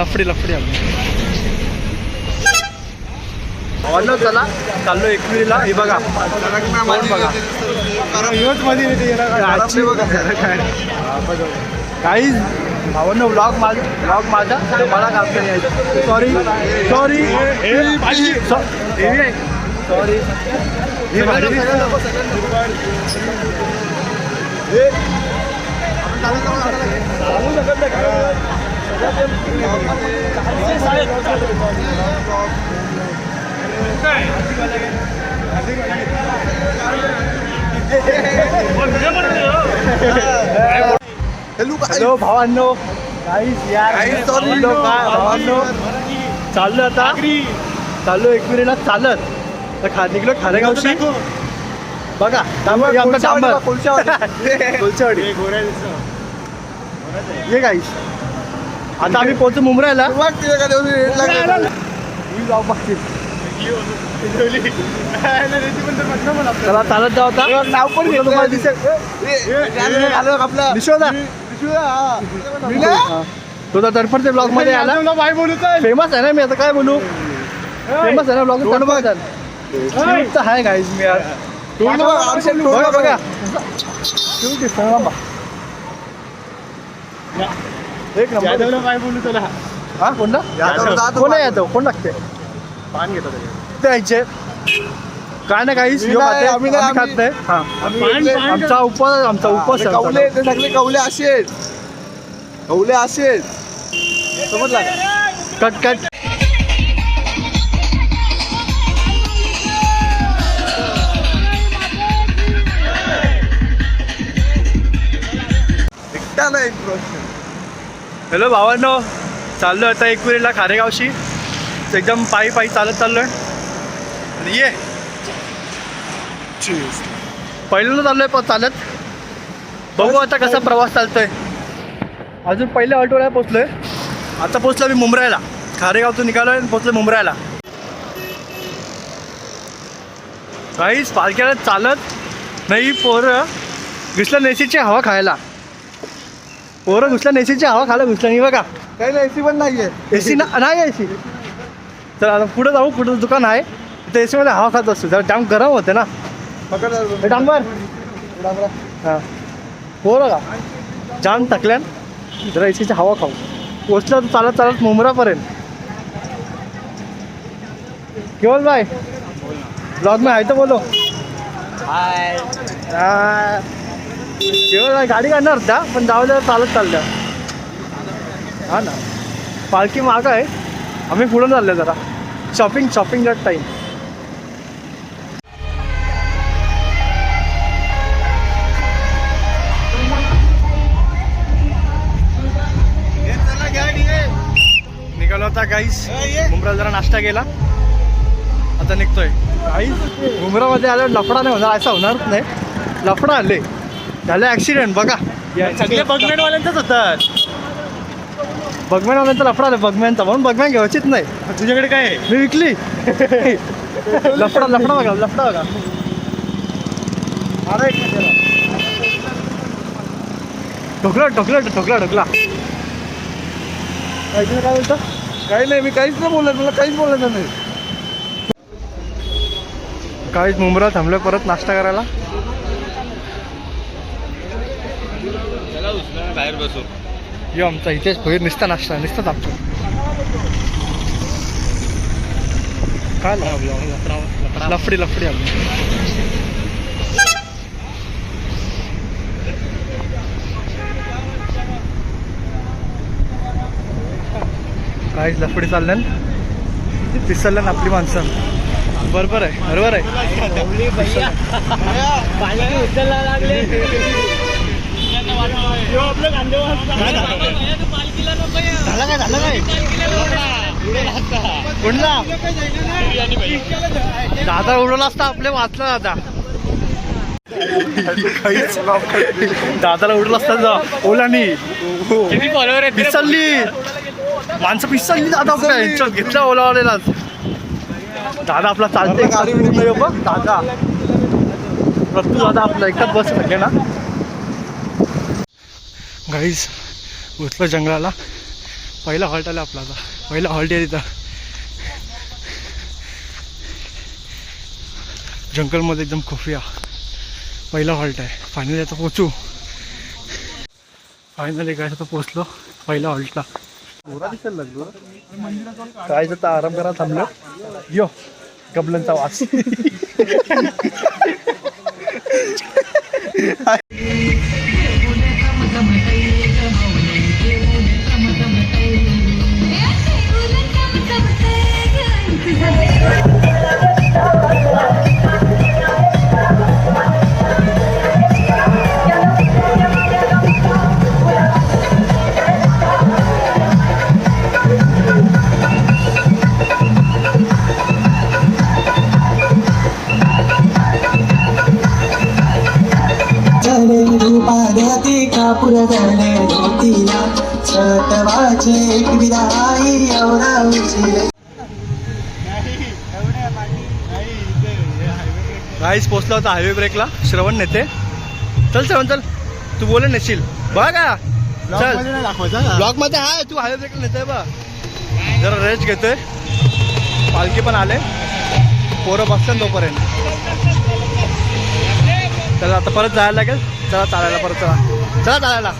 लफडी लफडी भावांनो चला. चाललो एकविरीला. हे बघा. बघा? काही भावांनो ब्लॉग माझा ब्लॉग माझा. मला कापता नाही. सॉरी सॉरी सॉरी हॅलो भावांनो. काहीच यार काहीच भावांनो, चाललो आता. चाललो एकविरीला चालत. तर खा निघलो खारेगावशी. बघा आमचा डांबर कोलच्यावाडी ये गाईस आता आम्ही पोहोचू मुंबईला ही चला चालत जाऊ आता. नाव पण तुम्हाला दिसेल? आपलं. विश्वदा तो तर तडफडते ब्लॉगमध्ये आला. फेमस आहे ना मी आता काय बोलू? फेमस आहे ना ब्लॉग तडफडतात आहे गाईज मी यार. बघा बघा दिसतं. एक नंबर. हा कोणता? कोण आहे यादव कोण लागते पान घेतो द्यायचे. काय ना काही आम्ही खात नाही. हा. आमचा उपवास आमचा उपवास आमचा. ते सगळे कौले असेच. कौले असेच. समजला? Cut cut. एकटा नाही प्रश्न. हॅलो भावांनो चाललो आता एकविरीला खारेगावशी. एकदम पायी पायी चालत चाललोय. आणि ये. पहिल्यांदा चाललोय पण चालत. बघू आता कसा प्रवास चालतोय. अजून पहिल्या ऑटोला पोचलोय आता पोचलो मी मुंबरायला. खारेगावतून निघालोय आणि पोचलो मुंबरायला. काहीच पालख्याला चालत नाही पोरं. घुसलं नेसीची हवा खायला. पोरं घुसल्या नेसीची हवा खायला घुसलं नाही बघा. काही नाही एसी पण नाहीये. एसी ना नाही एसी तर आता पुढे जाऊ कुठं दुकान आहे. तिथे एसी मध्ये हवा खात असतो जरा जाम गरम होते ना. पकड. हे डांबर हां. पोरं का? जाम थकल्यान जरा एसीची हवा खाऊ. पोचलं तर चालत चालत मुंबरापर्यंत. केवल भाई? ब्लॉग में आहे तर बोलो. हाय केवळ गाडी काढणार होता पण जाऊ द्या चालत चाललं हा ना. पालखी माग आहे. आम्ही पुढे चाललो जरा. शॉपिंग शॉपिंग टाईम निघालो आता गाईस मुंबरा जरा नाश्ता केला. आता निघतोय. गाईस मुंबरामध्ये आल्यावर लफडा नाही होणार असं होणारच नाही. लफडा आले. झालं ॲक्सिडेंट बघा. सगळे बगमेटवाल्यांचंच होतात बगमॅन वाल्यांचा लफडा आला बगमॅनचा म्हणून बगमॅन घ्यायचीच नाही. तुझ्याकडे काय आहे? मी विकली. लफडा लफडा बघा लफडा बघा. एक मिनिट. ढोकला ढोकला ढोकला ढोकला काय तुला काय बोलतो? काही नाही मी काहीच नाही बोलत मला काहीच बोलायचं नाही. काहीच मुंबरा थांबलो परत नाश्ता करायला. बाहेर बसू. यो आमचा इथेच बाहेर निसता नाश्ता निसता थांबतो काय लफडी लफडी आपली काहीच लफडी चालल्यान पिसरल्यान आपली माणसं. बरोबर आहे बरोबर आहे. झालं काय झालं काय कोणला दादा उडवला असता आपले वाचला दादा. दादाला उडवला असता जा. ओलानी पिसलली माणसं पिसलली दादा आपल्या घेतला ओलावालेला दादा आपला चालते गाडी बघ दादा. प्रत्यू दादा आपला एकटाच बस सगळे ना. गाईज घुसलं जंगलाला. पहिला हॉल्ट आला आपला आता. पहिला हॉल्ट आहे तिथं. जंगलमध्ये एकदम खुफिया. पहिला हॉल्ट आहे. फायनली आता पोचू फायनली काय आता पोचलो पहिल्या हॉल्टला काय तर आराम करा थांबलो. यो कबलनचा वास. धरले धोतीला छतवाचे एक विदाई एवढा उशीर गाईस पोचला होता हायवे ब्रेकला श्रवण नेते. चल श्रवण चल. तू बोले नेशील. बघ चल. ब्लॉकमध्ये आहे तू हायवे ब्रेकला नेतोय बा जरा रेस्ट घेतोय. पालखी पण आले. पोरं बसतात तोपर्यंत. चला आता परत जायला लागेल. चला चालायला परत चला. चला चालायला.